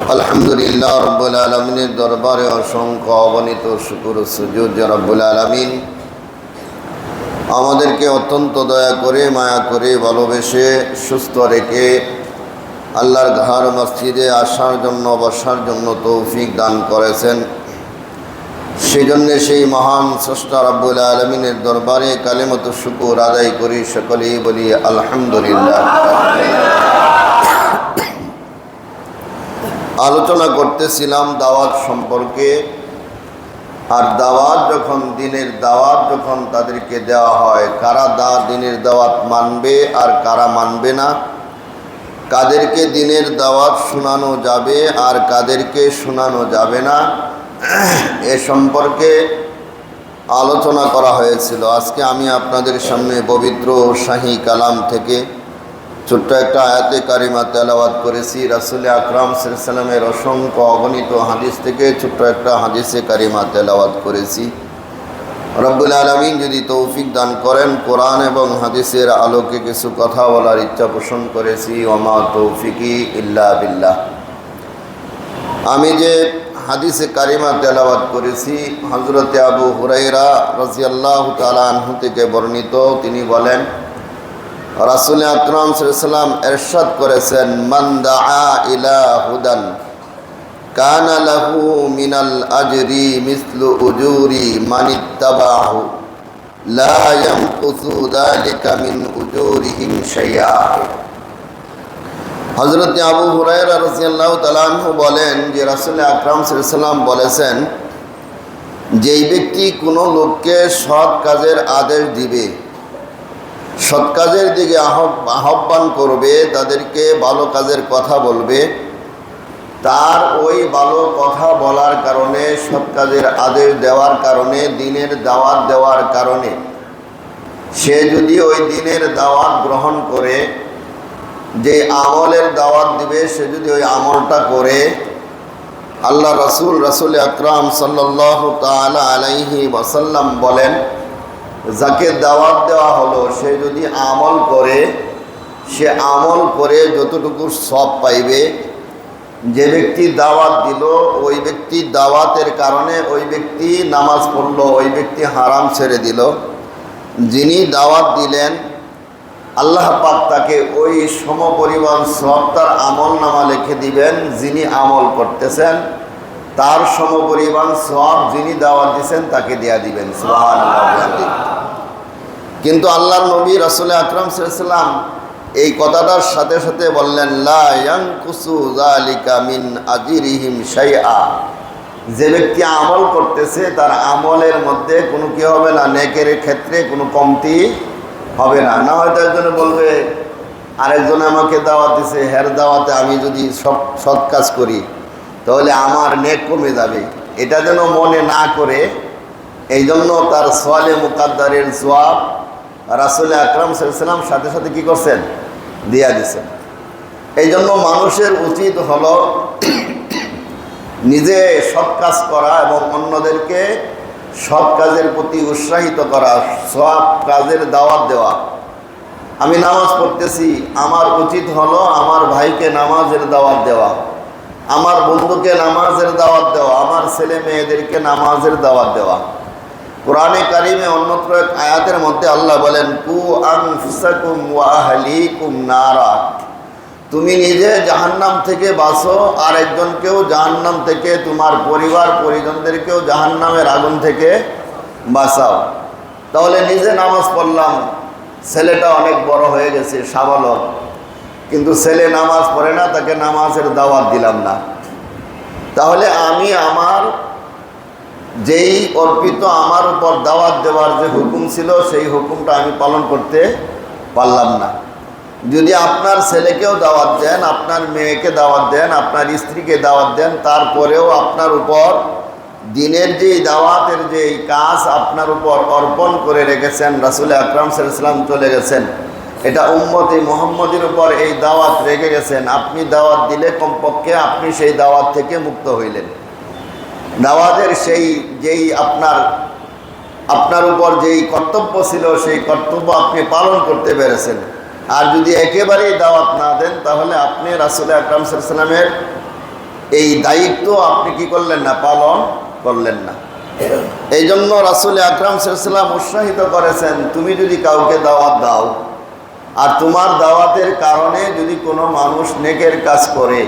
আলহামদুলিল্লাহ রব্বুল আলমিনের দরবারে অসংখ্য অগণিত শুকুর সুজুদ রব্বুল আলমিন। আমাদেরকে অত্যন্ত দয়া করে, মায়া করে, ভালোবেসে, সুস্থ রেখে আল্লাহর ঘর মসজিদে আসার জন্য, বসার জন্য তৌফিক দান করেছেন। সেই জন্যে সেই মহান স্রষ্টা রব্বুল আলমিনের দরবারে কালেমত শুকুর আদায় করি, সকলেই বলি আলহামদুলিল্লাহ। আলোচনা করতেছিলাম দাওয়াত সম্পর্কে। আর দাওয়াত যখন, দিনের দাওয়াত যখন তাদেরকে দেওয়া হয়, কারা দা, দিনের দাওয়াত মানবে আর কারা মানবে না? কাদেরকে দিনের দাওয়াত শোনানো যাবে আর কাদেরকে শোনানো যাবে না? এ সম্পর্কে আলোচনা করা হয়েছিল। আজকে আমি আপনাদের সামনে পবিত্র শাহী কালাম থেকে ছোট্ট একটা আয়াতে কারিমা তেলাওয়াত করেছি। রাসুল আকরাম সাল্লামের অসংখ্য অগণিত হাদিস থেকে ছোট্ট একটা হাদিসে কারিমা তেলাওয়াত করেছি। রব্বুল আলমিন যদি তৌফিক দান করেন, কোরআন এবং হাদিসের আলোকে কিছু কথা বলার ইচ্ছা পোষণ করেছি। ওমা তৌফিকি ইল্লা বিল্লাহ। আমি যে হাদিসে কারিমা তেলাওয়াত করেছি হজরতে আবু হুরাইরা রাজিয়াল্লাহ তালাহু থেকে বর্ণিত। তিনি বলেন রাসুল আকরম সাল্লাম এরশাদ করেছেন মন্দা ইলা হুদান, কানা লাহু মিনাল আজরি মিসলু উজুরি মানিত্তাবাহু, লা ইয়ামকুসু যালিকা মিন উজুরিহিম শাইআ। হযরত আবু হুরায়রা রাদিয়াল্লাহু তাআলা বলেন যে, রাসূল আকরাম সাল্লাল্লাহু বলেছেন, যেই ব্যক্তি কোনো লোককে সৎ কাজের আদেশ দিবে সৎ কাজের দিকে আহ্বান করবে, তাদেরকে ভালো কাজের কথা বলবে। তার ওই ভালো কথা বলার কারণে, সৎ কাজের আদেশ দেওয়ার কারণে, দিনের দাওয়াত দেওয়ার কারণে। সে যদি ওই দিনের দাওয়াত গ্রহণ করে, যে আমলের দাওয়াত দিবে, সে যদি ওই আমলটা করে, আল্লাহ রসুল রসুল আকরাম সাল্লাহ তালা আলাইহি ওয়াসাল্লাম বলেন যাকে দাওয়াত দেওয়া হলো, সে যদি আমল করে, সে আমল করে যতটুকু সব পাইবে, যে ব্যক্তি দাওয়াত দিল, ওই ব্যক্তি দাওয়াতের কারণে ওই ব্যক্তি নামাজ পড়ল, ওই ব্যক্তি হারাম ছেড়ে দিল। যিনি দাওয়াত দিলেন, আল্লাহ পাক তাকে ওই সমপরিমাণ সব তার আমল নামা লিখে দিবেন, যিনি আমল করতেছেন। তার সমপরিমাণ সব যিনি দাওয়াত দিচ্ছেন তাকে দেয়া দিবেন। কিন্তু আল্লাহর নবী রসুল আকরম সাল্লাম এই কথাটার সাথে সাথে বললেন মিন আজিরিহিম শাইআ। যে ব্যক্তি আমল করতেছে, তার আমলের মধ্যে কোনো কি হবে না, নেকের ক্ষেত্রে কোনো কমতি হবে না। না হয়তো একজনে বলবে, আরেকজনে আমাকে দাওয়াত দিছে, হের দাওয়াতে আমি যদি সব সৎ কাজ করি, তাহলে আমার নেক কমে যাবে। এটা যেন মনে না করে এই জন্য তার সোয়ালে মুকাদ্দারের জবাব রাসুল আকরাম সাল্লাম সাথে সাথে কি করছেন? দিয়া দিছেন। এই জন্য মানুষের উচিত হলো নিজে সৎ কাজ করা এবং অন্যদেরকে সৎ কাজের প্রতি উৎসাহিত করা, সব কাজের দাওয়াত দেওয়া। আমি নামাজ পড়তেছি, আমার উচিত হলো আমার ভাইকে নামাজের দাওয়াত দেওয়া, আমার বন্ধুকে নামাজের দাওয়াত দেওয়া, আমার ছেলে মেয়েদেরকে নামাজের দাওয়াত দেওয়া। কোরআনে কারিমে অন্যত্র এক আয়াতের মধ্যে আল্লাহ বলেন, কু আনফুসাকুম ওয়াহলিকুম নারা। তুমি নিজে জাহান্নাম থেকে বাসো আর একজনকেও জাহান্নাম থেকে, তোমার পরিবার, পরিজনদেরকেও জাহান্নামের আগুন থেকে বাঁচাও। তাহলে নিজে নামাজ পড়লাম, ছেলেটা অনেক বড় হয়ে গেছে, সাবালক। কিন্তু ছেলে নামাজ পড়ে না, তাকে নামাজের দাওয়াত দিলাম না। তাহলে আমি আমার যেই অর্পিত আমার উপর দাওয়াত দেওয়ার যে হুকুম ছিল, সেই হুকুমটা আমি পালন করতে পারলাম না। যদি আপনার ছেলেকেও দাওয়াত দেন, আপনার মেয়েকে দাওয়াত দেন, আপনার স্ত্রীকে দাওয়াত দেন, তারপরেও আপনার উপর দিনের যেই দাওয়াতের যেই কাজ আপনার উপর অর্পণ করে রেখেছেন, রাসুল আকরাম সাল্লাম চলে গেছেন, এটা উম্মতি মোহাম্মদের উপর এই দাওয়াত রেখে গেছেন। আপনি দাওয়াত দিলে কমপক্ষে আপনি সেই দাওয়াত থেকে মুক্ত হইলেন। দাওয়াতের সেই, যেই আপনার আপনার উপর যেই কর্তব্য ছিল, সেই কর্তব্য আপনি পালন করতে পেরেছেন। আর যদি একেবারেই দাওয়াত না দেন, তাহলে আপনি রাসুল আকরাম সাল্লামের এই দায়িত্ব আপনি কি করলেন না, পালন করলেন না। এই জন্য রাসুল আকরাম সাল্লাম উৎসাহিত করেছেন, তুমি যদি কাউকে দাওয়াত দাও, আর তোমার দাওয়াতের কারণে যদি কোনো মানুষ নেকের কাজ করে,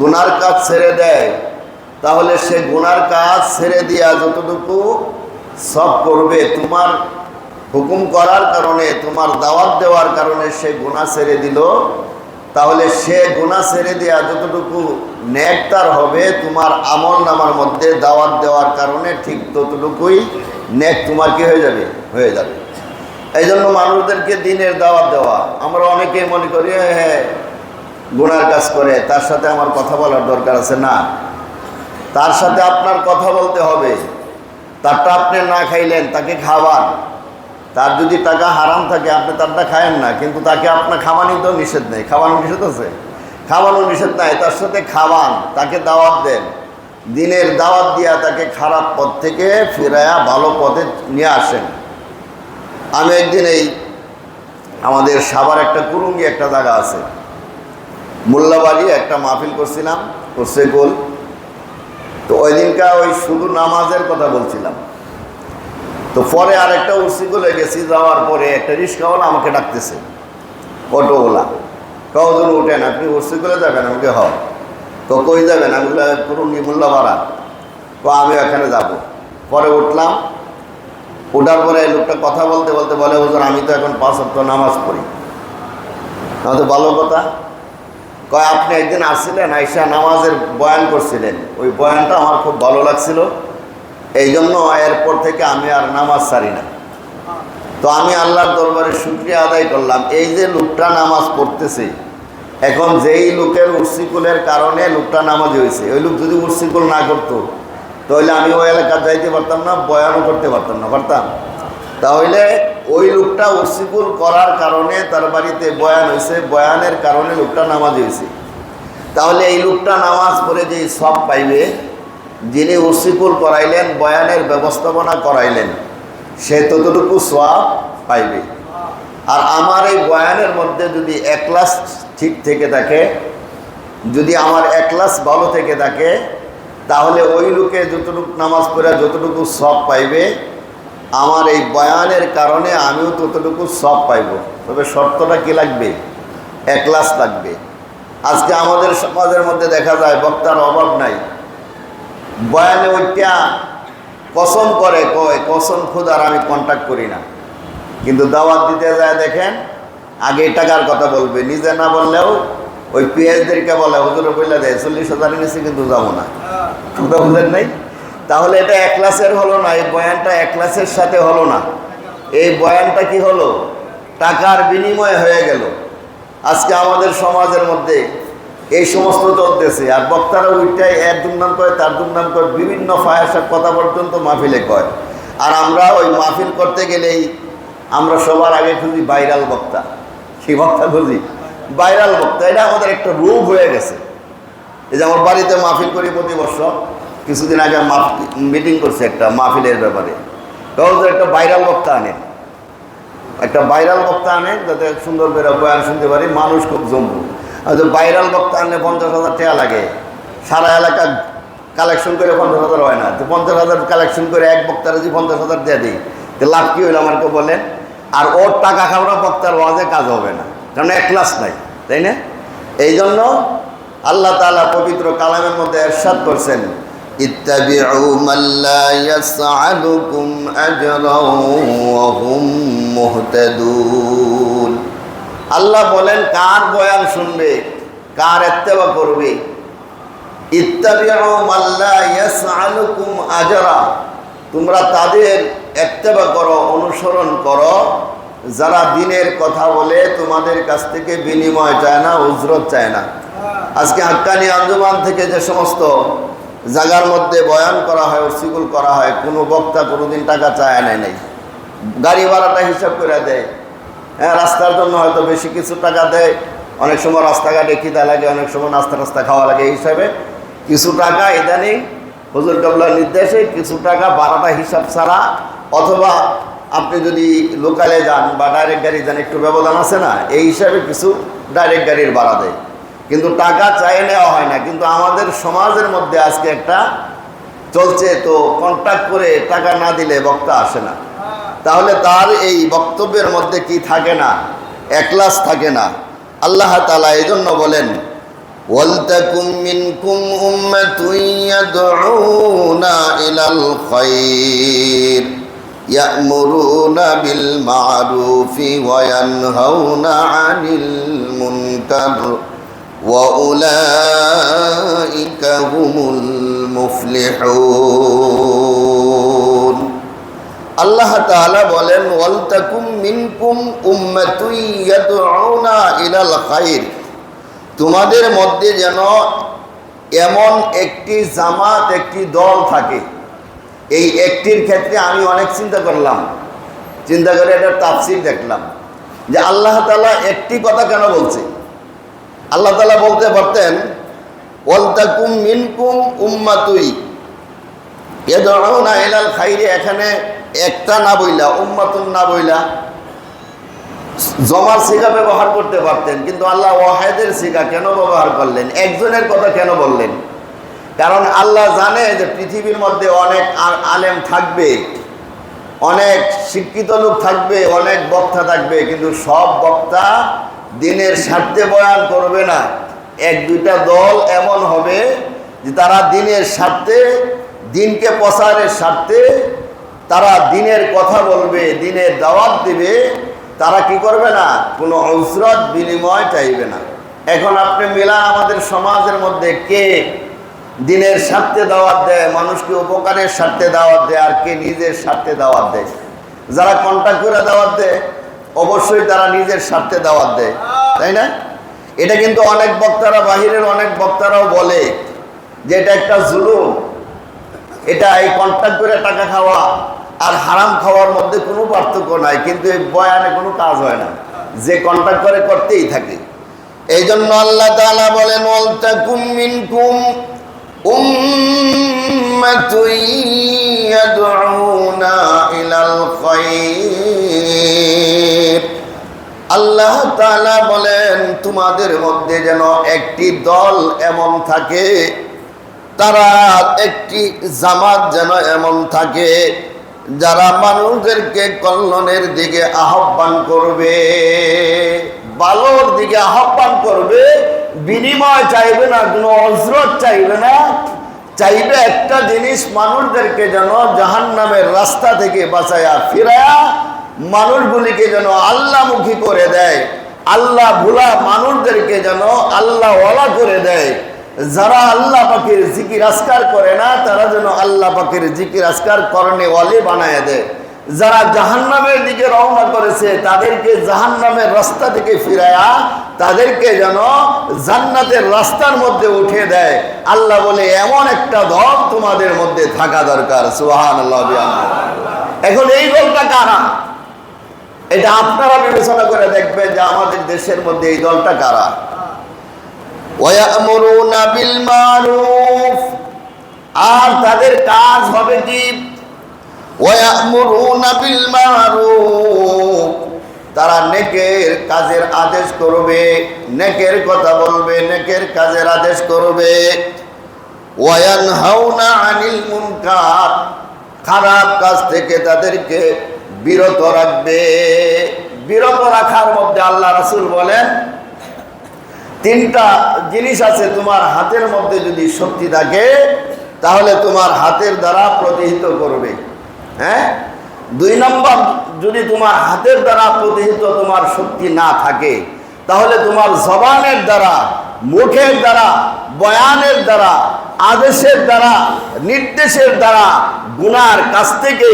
গুনার কাজ ছেড়ে দেয় তাহলে সে গুনার কাজ ছেড়ে দিয়া যতটুকু সব করবে, তোমার হুকুম করার কারণে, তোমার দাওয়াত দেওয়ার কারণে সে গুণা ছেড়ে দিল। তাহলে সে গুণা ছেড়ে দেওয়া যতটুকু নেকটার হবে, তোমার আমল নামার মধ্যে দাওয়াত দেওয়ার কারণে ঠিক ততটুকুই নেক তোমার কি হয়ে যাবে? হয়ে যাবে। এই জন্য মানুষদেরকে দিনের দাওয়াত দেওয়া। আমরা অনেকেই মনে করি হ্যাঁ গুনার কাজ করে, তার সাথে আমার কথা বলার দরকার আছে। না তার সাথে আপনার কথা বলতে হবে। তারটা আপনি না খাইলেন, তাকে খাওয়ান। তার যদি টাকা হারাম থাকে, আপনি তারটা খায়েন না, কিন্তু তাকে আপনার খাওয়ানি তো নিষেধ নেই। খাওয়ানো নিষেধ আছে? খাওয়ানো নিষেধ নাই, তার সাথে খাওয়ান, তাকে দাওয়াত দেন। দিনের দাওয়াত দিয়া তাকে খারাপ পথ থেকে ফিরায়া ভালো পথে নিয়ে আসেন। আমি একদিন এই আমাদের সাবার একটা কুরুঙ্গি একটা জায়গা আছে। মোল্লাবাড়ি একটা মাহফিল করছিলাম, করছে গোল। তো ওই দিনকা ওই শুধু নামাজের কথা বলছিলাম। তো পরে আরেকটা উর্সিগুলো গেছি, যাওয়ার পরে একটা রিক্সাওয়ালা আমাকে ডাকতেছে, অটোওয়ালা। কজন উঠেন, আপনি উর্সিগুলো যাবেন, আমাকে হ তো কই যাবেন? আমি কুরুঙ্গি মোল্লাপাড়া তো আমি ওখানে যাব। পরে উঠলাম ওঠার পরে লোকটা কথা বলতে বলতে বলে, হুজুর, আমি তো এখন পাঁচ সপ্তাহ নামাজ পড়ি। তো ভালো কথা। কয়, আপনি একদিন আসছিলেন, আইসা নামাজের বয়ান করছিলেন। ওই বয়ানটা আমার খুব ভালো লাগছিল। এই জন্য এরপর থেকে আমি আর নামাজ ছাড়ি না। তো আমি আল্লাহর দরবারে শুক্রিয়া আদায় করলাম। এই যে লোকটা নামাজ পড়তেছে, এখন যেই লোকের উর্সিকুলের কারণে লোকটা নামাজ হয়েছে, ওই লোক যদি উর্সিকুল না করতো, তাহলে আমি ওই এলাকা যাইতে পারতাম না, বয়ানও করতে পারতাম না, পারতাম? তাহলে ওই লোকটা উর্সিকুল করার কারণে তার বাড়িতে বয়ান হয়েছে, বয়ানের কারণে লোকটা নামাজ হয়েছে। তাহলে এই লোকটা নামাজ পড়ে যে সব পাইবে, যিনি উর্সিকুল করাইলেন, বয়ানের ব্যবস্থাপনা করাইলেন, সে ততটুকু সব পাইবে। আর আমার এই বয়ানের মধ্যে যদি একলাস ঠিক থেকে থাকে, যদি আমার একলাস ভালো থেকে থাকে, তাহলে ওই লোকে যতটুকু নামাজ পড়ে, যতটুকু সব পাইবে আমার এই বয়ানের কারণে আমিও ততটুকু সব পাইব। তবে শর্তটা কি লাগবে? একলাস লাগবে। আজকে আমাদের সমাজের মধ্যে দেখা যায়, বক্তার অভাব নাই। বয়ানে ওইটা কসম করে কয়, কসম খুদার আমি কন্ট্যাক্ট করি না। কিন্তু দাওয়াত দিতে যায়, দেখেন, আগে টাকার কথা বলবে? নিজে না বললেও ওই পিএইচদেরকে বলে, হুজুরে বললে দেয় চল্লিশ হাজার নিচে কিন্তু যাব না। কথা বুঝলেন নাই? তাহলে এটা এক ক্লাসের হলো না, এই বয়ানটা এক ক্লাসের সাথে হলো না। এই বয়ানটা কি হলো? টাকার বিনিময় হয়ে গেল। আজকে আমাদের সমাজের মধ্যে এই সমস্ত চলতেছে, আর বক্তারা ওইটাই এর দুর্নাম করে, তার দুর্নাম করে বিভিন্ন ফায়াসার কথা পর্যন্ত মাহফিলে কয়। আর আমরা ওই মাহফিল করতে গেলেই আমরা সবার আগে খুঁজি ভাইরাল বক্তা। সেই বক্তা খুঁজি? ভাইরাল বক্তা। এটা আমাদের একটা রূপ হয়ে গেছে। এই যে আমার বাড়িতে মাহফিল করি প্রতি বছর কিছুদিন আগে মিটিং করছে একটা মাহফিলের ব্যাপারে। তখন একটা ভাইরাল বক্তা আনেন একটা ভাইরাল বক্তা আনেন যাতে সুন্দর করে বয়ান শুনতে পারি, মানুষ খুব জমবু। আর ভাইরাল বক্তা আনলে পঞ্চাশ হাজার টাকা লাগে। সারা এলাকা কালেকশন করে পঞ্চাশ হাজার হয় না। তো পঞ্চাশ হাজার কালেকশন করে এক বক্তারা যদি পঞ্চাশ হাজার দিয়ে দিই, তো লাভ কী হইল আমাকে বলেন? আর ওর টাকা খাওয়া বক্তার ওয়াজে কাজ হবে না। কারণ এক ক্লাস নাই, তাই না? এই জন্য আল্লাহ তাআলা পবিত্র কালামের মধ্যে এরশাদ করছেন মান লা ইয়াসআলুকুম আজরাও ওয়া হুম মুহতাদুন। আল্লাহ বলেন, কার বয়ান শুনবে, কার ইত্তেবা করবে? ইত্তাবিউ মান লা ইয়াসআলুকুম আজরা। তোমরা তাদের ইত্তেবা করো, অনুসরণ করো। যারা দিনের কথা বলে, তোমাদের কাছ থেকে বিনিময় চায় না, উজরত চায় না। আজকে হাক্কানি আঞ্জুমান থেকে যে সমস্ত জায়গার মধ্যে বয়ান করা হয় উর্সিকুল করা হয়, কোনো বক্তা কোনোদিন টাকা চায় নেয় নাই। গাড়ি ভাড়াটা হিসাব করে দেয়। হ্যাঁ রাস্তার জন্য হয়তো বেশি কিছু টাকা দেয়। অনেক সময় রাস্তাঘাটে খিদা লাগে, অনেক সময় নাস্তা টাস্তা খাওয়া লাগে, এই হিসাবে কিছু টাকা ইদানিং হুজুর কাবলার নির্দেশে কিছু টাকা ভাড়াটা হিসাব ছাড়া অথবা আপনি যদি লোকালে যান বা ডাইরেক্ট গাড়ি যান, একটু ব্যবধান আছে না? এই হিসাবে কিছু ডাইরেক্ট গাড়ির ভাড়া দেয়। কিন্তু টাকা চাই নেওয়া হয় না কিন্তু আমাদের সমাজের মধ্যে আজকে একটা চলছে তো কন্ট্যাক্ট করে টাকা না দিলে বক্তা আসে না তাহলে তার এই বক্তব্যের মধ্যে কি থাকে না একলাস থাকে না আল্লাহ তালা এই জন্য বলেন ওয়ালতাকুম মিনকুম উম্মাতুন ইয়াদউনা ইলাল খায়র يأمرون بالمعروف وينهون عن المنكر وأولئك هم المفلحون আল্লাহ তাআলা বলেন ওয়ালতাকুম মিনকুম উম্মাতুন ইয়াদউনা ইলাল খায়র তোমাদের মধ্যে যেন এমন একটি জামাত একটি দল থাকে এই একটির ক্ষেত্রে আমি অনেক চিন্তা করলাম চিন্তা করে এটা তাফসির দেখলাম যে আল্লাহ তালা একটি কথা কেন বলছে আল্লাহ তালা বলতে পারতেন ওয়ালতাকুম মিনকুম উম্মাতুই। এ ধরনা এলাল খাইরে, এখানে একটা না বইলা, উম্মাতুন না বইলা জমার শিখা ব্যবহার করতে পারতেন, কিন্তু আল্লাহ ওয়াহেদের শিখা কেন ব্যবহার করলেন? একজনের কথা কেন বললেন? কারণ আল্লাহ জানে যে পৃথিবীর মধ্যে অনেক আলেম থাকবে, অনেক শিক্ষিত লোক থাকবে, অনেক বক্তা থাকবে, কিন্তু সব বক্তা দিনের স্বার্থে বয়ান করবে না। এক, দুইটা দল এমন হবে যে তারা দিনের স্বার্থে, দিনকে প্রচারের স্বার্থে, তারা দিনের কথা বলবে, দিনের দাওয়াত দিবে, তারা কি করবে না? কোনো ঔসরত, বিনিময় চাইবে না। এখন আপনি মিলা আমাদের সমাজের মধ্যে কে দিনের স্বার্থে দাওয়াত দেয় মানুষকে উপকারের স্বার্থে দাওয়াত দেয়, আর কে নিজের স্বার্থে দাওয়াত দেয়? যারা কন্ট্যাক্ট করে দাওয়াত দেয় অবশ্যই তারা নিজের স্বার্থে দাওয়াত দেয়, তাই না? এটা কিন্তু অনেক বক্তারা, বাহিরের অনেক বক্তারাও বলে যে এটা একটা জুলুম। এটা এই কন্ট্যাক্ট করে টাকা খাওয়া আর হারাম খাওয়ার মধ্যে কোনো পার্থক্য নাই, কিন্তু এই বয়ানে কোনো কাজ হয় না। যে কন্ট্যাক্ট করে, করতেই থাকে। এই জন্য আল্লাহ তালা বলেন, ওয়ালতাকুম মিনকুম উম্মাতুন ইয়াদউনা ইলাল খায়র আল্লাহ তাআলা বলেন, তোমাদের মধ্যে যেন একটি দল এমন থাকে, তারা একটি জামাত যেন এমন থাকে, যারা মানুষদেরকে কল্যাণের দিকে আহ্বান করবে, ভালোর দিকে আহ্বান করবে, বিনিময় চাইবে না, কোনো অজরত চাইবে না, চাইবে একটা জিনিস মানুষদেরকে যেন জাহান নামের রাস্তা থেকে বাঁচায়া ফিরায়া মানুষগুলিকে যেন আল্লাহমুখী করে দেয়, আল্লাহ ভুলা মানুষদেরকে যেন আল্লাহ ওয়ালা করে দেয়। যারা আল্লাহ পাখির জিকির আসকার করে না, তারা যেন আল্লাহ পাখির জিকির আসকার করণে ওয়ালে বানায় দেয়। যারা জাহান্নামের দিকে রওনা করেছে, তাদেরকে জাহান্নামের রাস্তা থেকে ফিরায়া তাদেরকে যেন জান্নাতের রাস্তার মধ্যে উঠে দেয়। আল্লাহ বলে, এমন একটা দল তোমাদের মধ্যে থাকা দরকার। সুহান এখন এই দলটা কারা? এটা আপনারা বিবেচনা করে দেখবেন যে আমাদের দেশের মধ্যে এই দলটা কারা। আর তাদের কাজ হবে কি? তারা নেকের কাজের আদেশ করবে, নেকের কথা বলবে, নেকের কাজের আদেশ করবে। আনিল খারাপ কাজ থেকে তাদেরকে বিরত রাখবে। বিরত রাখার মধ্যে আল্লাহ রাসূল বলেন, তিনটা জিনিস আছে তোমার হাতের মধ্যে যদি শক্তি থাকে, তাহলে তোমার হাতের দ্বারা প্রতিহিত করবে। হ্যাঁ? দুই নম্বর, যদি তোমার হাতের দ্বারা প্রতিহিত তোমার শক্তি না থাকে, তাহলে তোমার জবানের দ্বারা, মুখের দ্বারা, বয়ানের দ্বারা, আদেশের দ্বারা, নির্দেশের দ্বারা, গুনার কাছ থেকে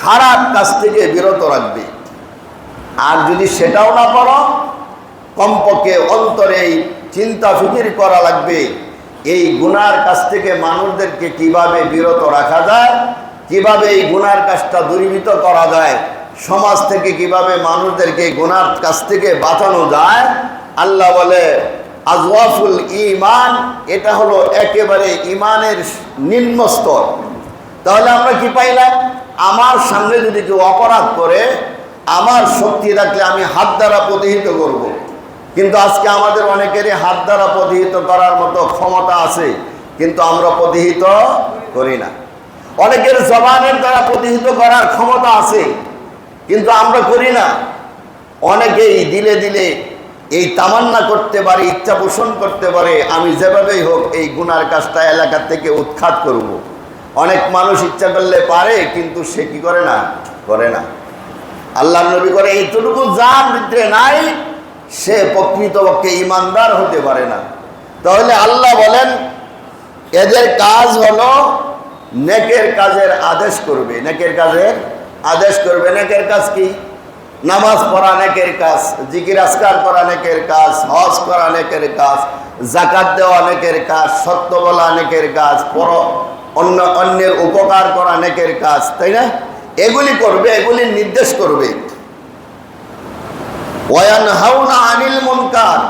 খারাপ কাছ থেকে বিরত রাখবে। আর যদি সেটাও না পারো, কমপক্ষে অন্তরে এই চিন্তা ফিকির করা লাগবে। এই গুনার কাছ থেকে মানুষদেরকে কীভাবে বিরত রাখা যায়, কীভাবে এই গুনার কাজটা দূরীভূত করা যায়, সমাজ থেকে কীভাবে মানুষদেরকে গুনার কাছ থেকে বাঁচানো যায়, আল্লাহ বলে, আজওয়াফুল ইমান এটা হলো একেবারে ইমানের নিম্ন স্তর তাহলে আমরা কি পাইলাম? আমার সামনে যদি কেউ অপরাধ করে, আমার শক্তি রাখলে আমি হাত দ্বারা প্রতিহিত করব। কিন্তু আজকে আমাদের অনেকেরই হাত দ্বারা প্রতিহিত করার মতো ক্ষমতা আছে, কিন্তু আমরা প্রতিহিত করি না অনেকের জবানের দ্বারা প্রতিহিত করার ক্ষমতা আছে, কিন্তু আমরা করি না অনেকেই দিলে দিলে এই তামান্না করতে পারে, ইচ্ছা পোষণ করতে পারে, আমি যেভাবেই হোক এই গুনার কাজটা এলাকা থেকে উৎখাত করব। অনেক মানুষ ইচ্ছা করলে পারে, কিন্তু সে কি করে না? করে না। আল্লাহ নবী করে, এইটুকু যার ভিতরে নাই, সে প্রকৃতপক্ষে ইমানদার হতে পারে না। তাহলে আল্লাহ বলেন, এদের কাজ হলো নেকের কাজের আদেশ করবে। নেকের কাজের আদেশ করবে। নেকের কাজ কি? নামাজ পড়া নেকের কাজ, জিকির আসকার করা নেকের কাজ, হজ করা নেকের কাজ জাকাত দেওয়া নেকের কাজ, সত্য বলা নেকের কাজ, পর অন্য অন্যের উপকার করা নেকের কাজ, তাই না? এগুলি করবে, এগুলি নির্দেশ করবে। ওয়ানহাউনা আনিল মুনকার,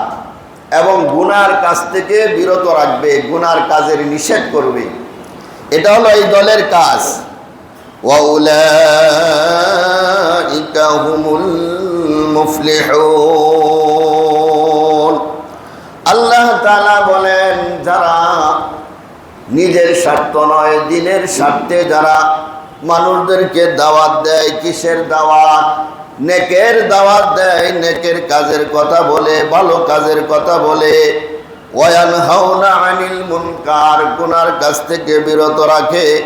এবং গুনার কাজ থেকে বিরত রাখবে, গুনার কাজের নিষেধ করবে। এটা হলো এই দলের কাজ। আল্লাহ তাআলা বলেন, যারা নিজের স্বার্থ নয়, দিনের স্বার্থে যারা মানুষদেরকে দাওয়াত দেয়, কিসের দাওয়াত? নেকের দাওয়াত দেয়, নেকের কাজের কথা বলে, ভালো কাজের কথা বলে। ওয়ান হাওনা আনিল মুনকার, গুনার কাছ থেকে বিরত রাখে।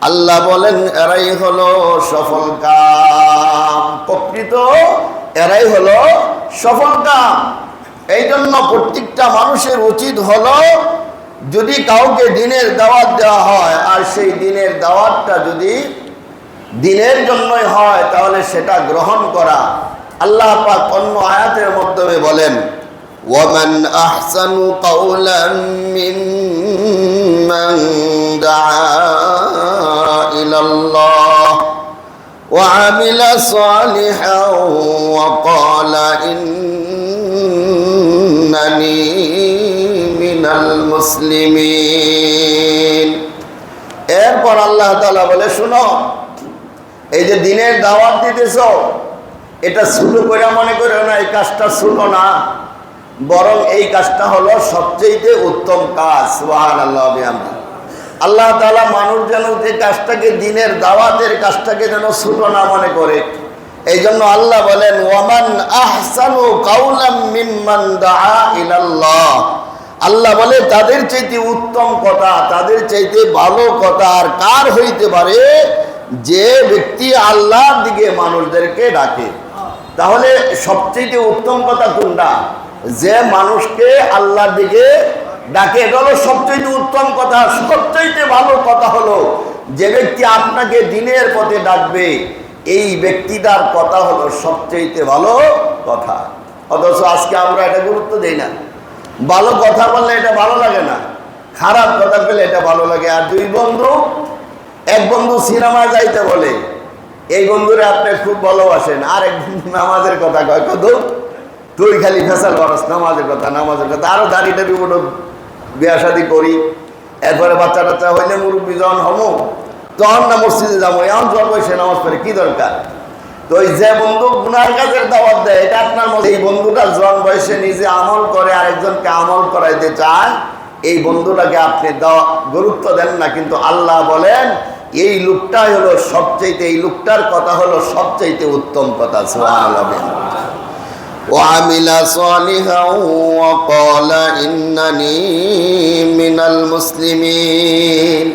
আল্লাহ বলেন, এরাই হলো সফল কাম। প্রকৃত, এরাই হলো সফল কাম। এই জন্য প্রত্যেকটা মানুষের উচিত হলো যদি কাউকে দিনের দাওয়াত দেওয়া হয় আর সেই দিনের দাওয়াতটা যদি দিনের জন্যই হয় তাহলে সেটা গ্রহণ করা আল্লাহ পাক অন্য আয়াতের মাধ্যমে বলেন ومن أحسن قولا ممن دعا إلى الله وعمل صالحا وقال إنني এরপর আল্লাহ তালা বলে, শুনো, এই যে দিনের দাওয়াত দিতেছ, এটা শুরু করে মনে করো না, এই কাজটা শুনো না। বরং এই কাজটা হলো সবচেয়ে উত্তম কাজ। সুহান আল্লাহ আল্লাহ তালা মানুষ যেন যে কাজটাকে, দিনের দাওয়াতের কাজটাকে যেন শুনো না মনে করে। এই জন্য আল্লাহ বলেন, ওয়ামান আহসানু কাউলাম মিম্মান দা ইলাল্লাহ। আল্লাহ বলে তাদের চাইতে উত্তম কথা, তাদের চাইতে ভালো কথা আর কার হইতে পারে? যে ব্যক্তি আল্লাহর দিকে মানুষদেরকে ডাকে। তাহলে সবচেয়ে উত্তম কথা কোনটা? যে মানুষকে আল্লাহর দিকে ডাকে, এটা হলো সবচেয়ে উত্তম কথা। সবচেয়ে ভালো কথা হলো, যে ব্যক্তি আপনাকে দিনের পথে ডাকবে, এই ব্যক্তিটার কথা হলো সবচেয়ে ভালো কথা। অথচ আজকে আমরা এটা গুরুত্ব দেই না। ভালো কথা বললে এটা ভালো লাগে না। খারাপ কথা পেলে এটা ভালো লাগে। আর দুই বন্ধু, এক বন্ধু সিনেমা যাইতে বলে, এই বন্ধুরে আপনি খুব ভালোবাসেন। আর এক বন্ধু নামাজের কথা কয় কত তুই খালি ফেসাল করস, নামাজের কথা নামাজের কথা। আরও দাড়ি টাড়ি উঠো, বিয়া শাদি করি। এরপরে বাচ্চা টাচ্চা হইলে মুরব্বী যখন হমো, তখন না মসজিদে যাব। এমন জল বসে নামাজ পড়ে, কি দরকার? তো ওই যে বন্ধু গুনার কাজের দাওয়াত দেয় এটা আপনার মধ্যে এই বন্ধুটা জন বয়সে নিজে আমল করে আরেকজনকে আমল করাইতে চায় এই বন্ধুটাকে আপনি দেওয়া গুরুত্ব দেন না কিন্তু আল্লাহ বলেন এই লোকটাই হলো সবচাইতে এই লোকটার কথা হলো সবচাইতে উত্তম কথা সুবহানাল্লাহ وعمل صالحا وقال إنني من المسلمين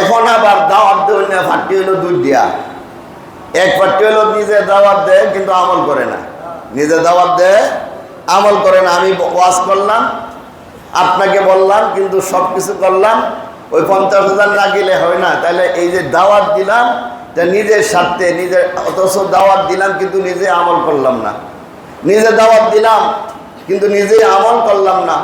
এখন আবার দাওয়াত দেওয়া না ফাটি হলো দুই দিয়া এক পার্টি হলো নিজে দাওয়াত দেয়, কিন্তু আমল করে না। নিজে দাওয়াত দেয়, আমল করে না। আমি ওয়াজ করলাম, আপনাকে বললাম, কিন্তু সব কিছু করলাম, ওই পঞ্চাশ হাজার না গেলে হয় না। তাহলে এই যে দাওয়াত দিলাম তা নিজের স্বার্থে, নিজের, অথচ দাওয়াত দিলাম, কিন্তু নিজে আমল করলাম না। নিজে দাওয়াত দিলাম, কিন্তু নিজে আমল করলাম না।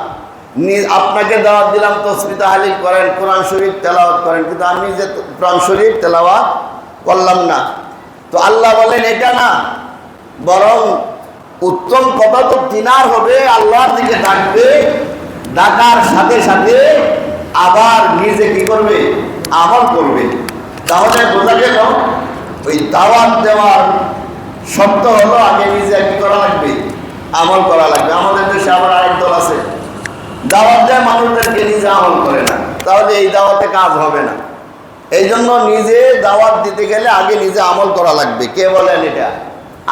আপনাকে দাওয়াত দিলাম তসমিতা হালিল করেন, কোরআন শরীফ তেলাওয়াত করেন, কিন্তু আমি যে কোরআন শরীফ তেলাওয়াত করলাম না। তো আল্লাহ বলেন, এটা না, বরং উত্তম কথা তো তিনার হবে, আল্লাহর দিকে ডাকবে, ডাকার সাথে সাথে আবার নিজে কি করবে? আমল করবে। তাহলে বোঝা গেল, ওই দাওয়াত দেওয়ার শব্দ হলো আগে নিজে কি করা লাগবে? আমল করা লাগবে। আমাদের দেশে আবার আরেক দল আছে। দাওয়াত দেয় মানুষদেরকে নিজে আমল করে না। তাহলে এই দাওয়াতে কাজ হবে না। এই জন্য নিজে দাওয়াত দিতে গেলে আগে নিজে আমল করা লাগবে। কে বলেন এটা?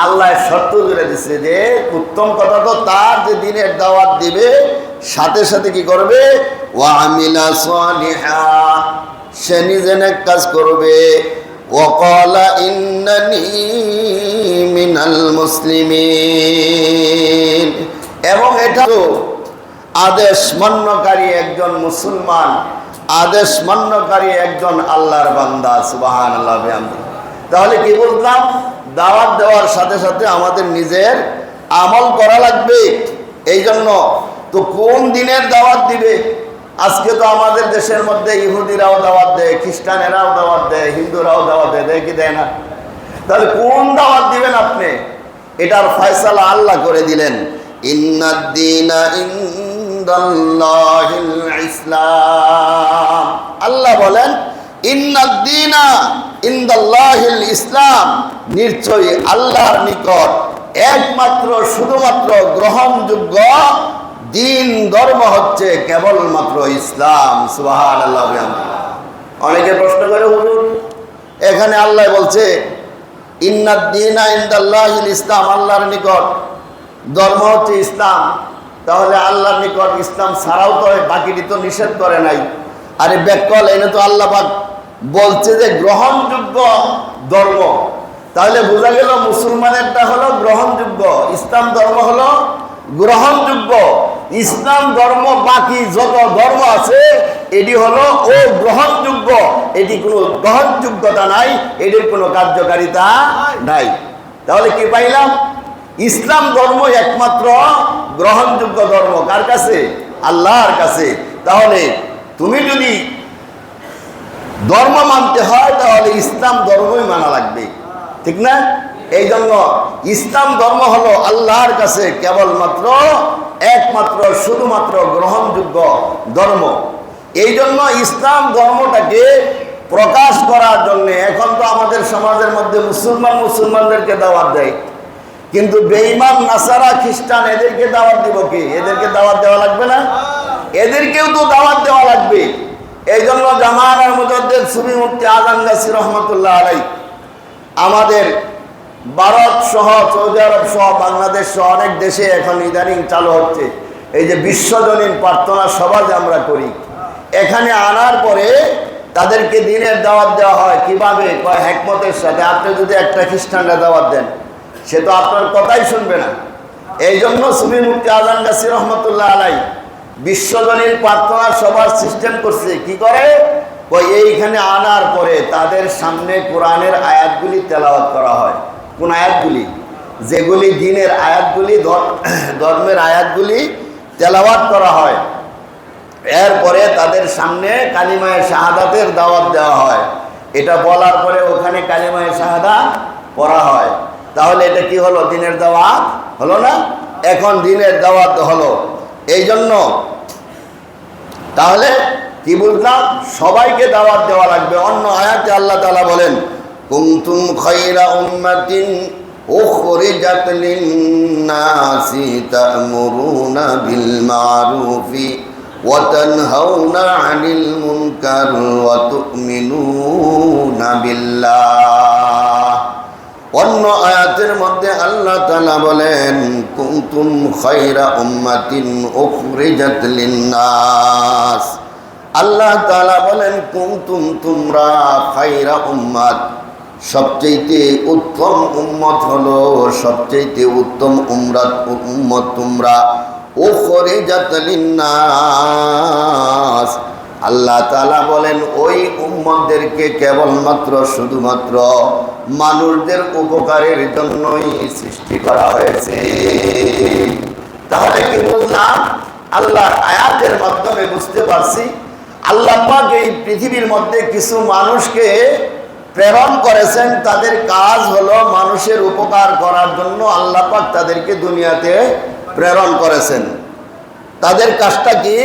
আল্লাহ শর্ত করে দিচ্ছে যে, উত্তম কথা তো তার যে দিনের দাওয়াত দিবে, সাথে সাথে কি করবে? সে নিজে এক কাজ করবে। ওকলা এবং এটা আদেশ মান্যকারী একজন মুসলমান আদেশ মান্যকারী একজন আল্লাহর বান্দা সুবাহান আল্লাহ তাহলে কি বললাম দাওয়াত দেওয়ার সাথে সাথে আমাদের নিজের আমল করা লাগবে। এই জন্য তো কোন দিনের দাওয়াত দিবে? আজকে তো আমাদের দেশের মধ্যে ইহুদিরাও দাওয়াত দেয়, খ্রিস্টানেরাও দাওয়াত দেয়, হিন্দুরাও দাওয়াত দেয় দেয় কি দেয় না? তাহলে কোন দাওয়াত দিবেন আপনি? এটার ফয়সালা আল্লাহ করে দিলেন। ইন্নাদ্দিনা ইসলাম। আল্লাহ বলেন, ইন্নাদ্দিনা ইনদাল্লাহিল ইসলাম। নিশ্চয়ই আল্লাহর নিকট একমাত্র, শুধুমাত্র গ্রহণযোগ্য দিন, ধর্ম হচ্ছে কেবলমাত্র ইসলাম। সুবাহান আল্লাহ অনেকে প্রশ্ন করে, হুজুর, এখানে আল্লাহ বলছে, ইন্নাদ্দিনা ইন্দাল্লাহিল ইসলাম, আল্লাহর নিকট। ধর্ম হচ্ছে ইসলাম। তাহলে আল্লাহ নিকট ইসলাম ছাড়াও তো বাকিটি তো নিষেধ করে নাই। আরে ব্যাকল এনে তো আল্লাহ পাক বলছে যে গ্রহণযোগ্য ধর্ম। তাহলে বোঝা গেল মুসলমানেরটা হলো গ্রহণযোগ্য ইসলাম ধর্ম হলো গ্রহণযোগ্য। ইসলাম ধর্ম বাকি যত ধর্ম আছে এটি হলো ও গ্রহণযোগ্য। এটি কোনো গ্রহণযোগ্যতা নাই এটির কোনো কার্যকারিতা নাই। তাহলে কি পাইলাম? ইসলাম ধর্ম একমাত্র গ্রহণযোগ্য ধর্ম। কার কাছে? আল্লাহর কাছে। তাহলে তুমি যদি ধর্ম মানতে হয়, তাহলে ইসলাম ধর্মই মানা লাগবে। ঠিক না? এই জন্য ইসলাম ধর্ম হলো আল্লাহর কাছে কেবলমাত্র, একমাত্র, শুধুমাত্র গ্রহণযোগ্য ধর্ম। এই জন্য ইসলাম ধর্মটাকে প্রকাশ করার জন্য এখন তো আমাদের সমাজের মধ্যে মুসলমান মুসলমানদেরকে দাওয়াত দেয়। কিন্তু বেঈমান, নাসারা, খ্রিস্টান, এদেরকে দাওয়াত দিব কি? এদেরকে দাওয়াত দেওয়া লাগবে না? এদেরকেও তো দাওয়াত দেওয়া লাগবে। এই জন্য জামানার মুজদ্দের সুবি মুফতি আজম গাছি রহমতুল্লাহ আলাই, আমাদের ভারত সহ, সৌদি আরব সহ, বাংলাদেশ সহ অনেক দেশে এখন ইদানিং চালু হচ্ছে। এই যে বিশ্বজনীন প্রার্থনা সভা যে আমরা করি, এখানে আনার পরে তাদেরকে দিনের দাওয়াত দেওয়া হয়। কীভাবে? কয় হেকমতের সাথে। আপনি যদি একটা খ্রিস্টানরা দাওয়াত দেন সে তো আপনার কথাই শুনবে না। এই জন্য সুবি মুক্তি আজান গাছি রহমতুল্লাহ আলাই বিশ্বজনীন প্রার্থনা সভার সিস্টেম করছে। কি করে? ওই এইখানে আনার পরে তাদের সামনে কোরআনের আয়াতগুলি তেলাওয়াত করা হয়। কোন আয়াতগুলি? যেগুলি দিনের আয়াতগুলি, ধর- ধর্মের আয়াতগুলি তেলাওয়াত করা হয়। এরপরে তাদের সামনে কালিমায় শাহাদাতের দাওয়াত দেওয়া হয়। এটা বলার পরে ওখানে কালিমায় শাহাদা পড়া হয়। তাহলে এটা কি হলো? দিনের দাওয়াত হলো না? এখন দিনের দাওয়াত হলো। এই জন্য তাহলে কি বুঝলাম সবাইকে দাওয়াত দেওয়া লাগবে। অন্য আয়াতে আল্লাহ তালা বলেন, কুনতুম খায়রা উম্মাতিন উখরিজাত লিন-নাসি তা'মুরুনা বিল মা'রুফি ওয়া তানহাউনা 'আনিল মুনকার ওয়া তু'মিনুনা বিল্লাহ। অন্য আয়াতের মধ্যে আল্লাহ তালা বলেন, কুনতুম খায়রা উম্মাতিন উখরিজাত আল্লাহ তালা বলেন, কুনতুম তোমরা খায়রা উম্মাত সবচেয়ে উত্তম উম্মত হলো সবচেয়ে উত্তম উমরাত উম্মত তোমরা উখরিজাত লিন-নাস। আল্লাহ তালা বলেন, ওই উম্মতদেরকে কেবলমাত্র শুধুমাত্র মানুষদের উপকারের জন্যই সৃষ্টি করা হয়েছে। তাহলে কি বুঝলাম? আল্লাহর আয়াতের মাধ্যমে বুঝতে পারছি, আল্লাহ এই পৃথিবীর মধ্যে কিছু মানুষকে প্রেরণ করেছেন, তাদের কাজ হলো মানুষের উপকার করার জন্য আল্লাহ পাক তাদেরকে দুনিয়াতে প্রেরণ করেছেন। তাদের কাজটা কি?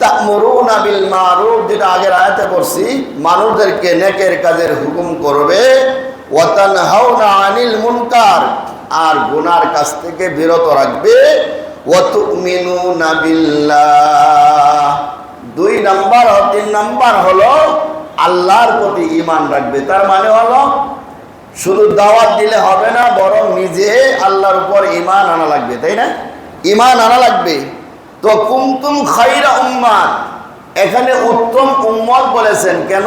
তা'মুরুনা বিল মারুফ, যেটা আগের আয়াতে পড়ছি, মানুষদেরকে নেকের কাজের হুকুম করবে। আনিল মুনকার, আর কাছ থেকে বিরত রাখবে। দুই নাম্বার তিন নাম্বার হলো, আল্লাহর প্রতি ঈমান রাখবে। তার মানে হলো, শুধু দাওয়াত দিলে হবে না, বরং নিজে আল্লাহর উপর ঈমান আনা লাগবে, তাই না? ঈমান আনা লাগবে। তো কুমতুম খাইরা উম্মাত। এখানে উত্তম উম্মত বলেছেন। কেন?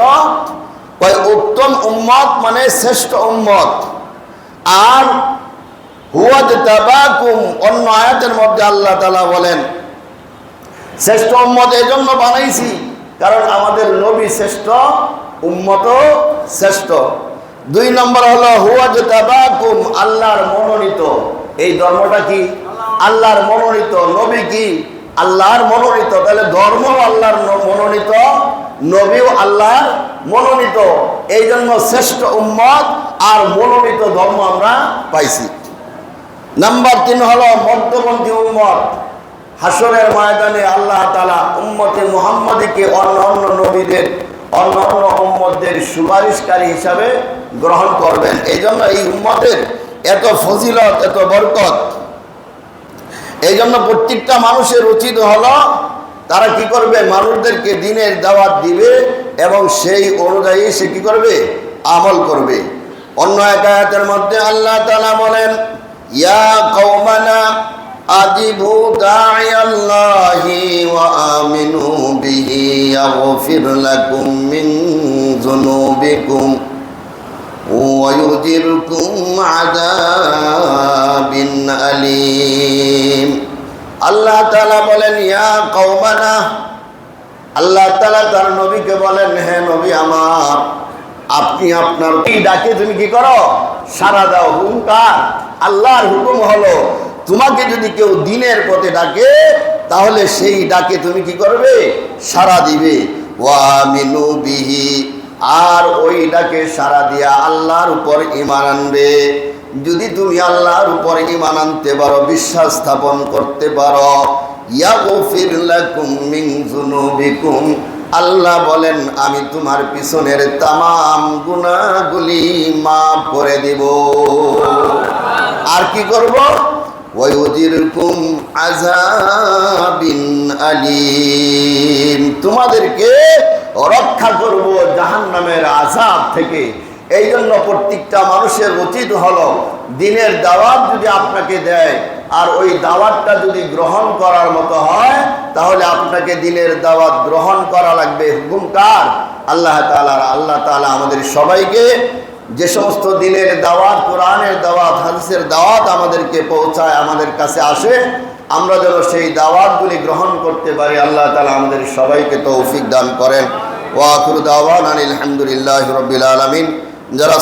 কয়, উত্তম উম্মত মানে শ্রেষ্ঠ উম্মত। আর হুয়াদ তাবাকুম অন্য আয়াতের মধ্যে আল্লাহ তাআলা বলেন, শ্রেষ্ঠ উম্মত এই জন্য বানাইছি, কারণ আমাদের নবী শ্রেষ্ঠ উম্মত শ্রেষ্ঠ। দুই নম্বর হলো হুয়াজ তাবাকুম আল্লাহর মনোনীত। এই ধর্মটা কি? আল্লাহর মনোনীত। নবী কি? আল্লাহর মনোনীত, তাহলে ধর্ম আল্লাহর মনোনীত, নবীও আল্লাহর মনোনীত। এই জন্য শ্রেষ্ঠ উম্মত আর মনোনীত ধর্ম আমরা পাইছি। নাম্বার তিন হলো মধ্যপন্থী উম্মত। হাসরের ময়দানে আল্লাহ তালা উম্মতে মুহাম্মদীকে অন্য নবীদের, অন্য অন্য উম্মতদের সুপারিশকারী হিসাবে গ্রহণ করবেন। এই জন্য এই উম্মতের এত ফজিলত, এত বরকত। এই জন্য প্রত্যেকটা মানুষের উচিত হলো তারা কি করবে? মানুষদেরকে দিনের দাওয়াত দিবে এবং সেই অনুযায়ী সে কি করবে? আমল করবে। অন্য একায়াতের মধ্যে আল্লাহ তালা বলেন, ইয়া কওমানা আজিবু দা'iয়াল্লাহি ওয়া আমিনু বিহি ইয়াগফির লাকুম মিন যুনুবিকুম। ويجركم عذاب أليم আল্লাহ তাআলা বলেন ইয়া কওমানা আল্লাহ তাআলা তার নবীকে বলেন হে নবী আমার আপনি আপনার এই ডাকে তুমি কি করো সারা দাও হুঙ্কার আল্লাহর হুকুম হলো তোমাকে যদি কেউ দিনের পথে ডাকে তাহলে সেই ডাকে তুমি কি করবে সারা দিবে ওয়ামিনু বিহি আর ওই ডাকে সারা দিয়া আল্লাহর উপর ইমান আনবে। যদি তুমি আল্লাহর উপর ইমান আনতে পারো, বিশ্বাস স্থাপন করতে পারো আল্লাহ বলেন, আমি তোমার পিছনের তামাম গুনাহগুলি মাফ করে দেব। আর কি করব? ওয়ায়ুজিরকুম আযাবিন আলিম। তোমাদেরকে রক্ষা করব জাহান নামের আযাব থেকে। এই জন্য প্রত্যেকটা মানুষের উচিত হলো দিনের দাওয়াত যদি আপনাকে দেয়, আর ওই দাওয়াতটা যদি গ্রহণ করার মতো হয়, তাহলে আপনাকে দিনের দাওয়াত গ্রহণ করা লাগবে। হুকুমকার আল্লাহ তাআলা আল্লাহ তাআলা আমাদের সবাইকে যে সমস্ত দিনের দাওয়াত, কোরআনের দাওয়াত, হাদিসের দাওয়াত আমাদেরকে পৌঁছায়, আমাদের কাছে আসে। আমরা যেন সেই দাওয়াতগুলি গ্রহণ করতে পারি, আল্লাহ তালা আমাদের সবাইকে তৌফিক দান করেন। ওয়াকুর দাওয়ান আলহামদুলিল্লাহ রবিল আলমিন। যারা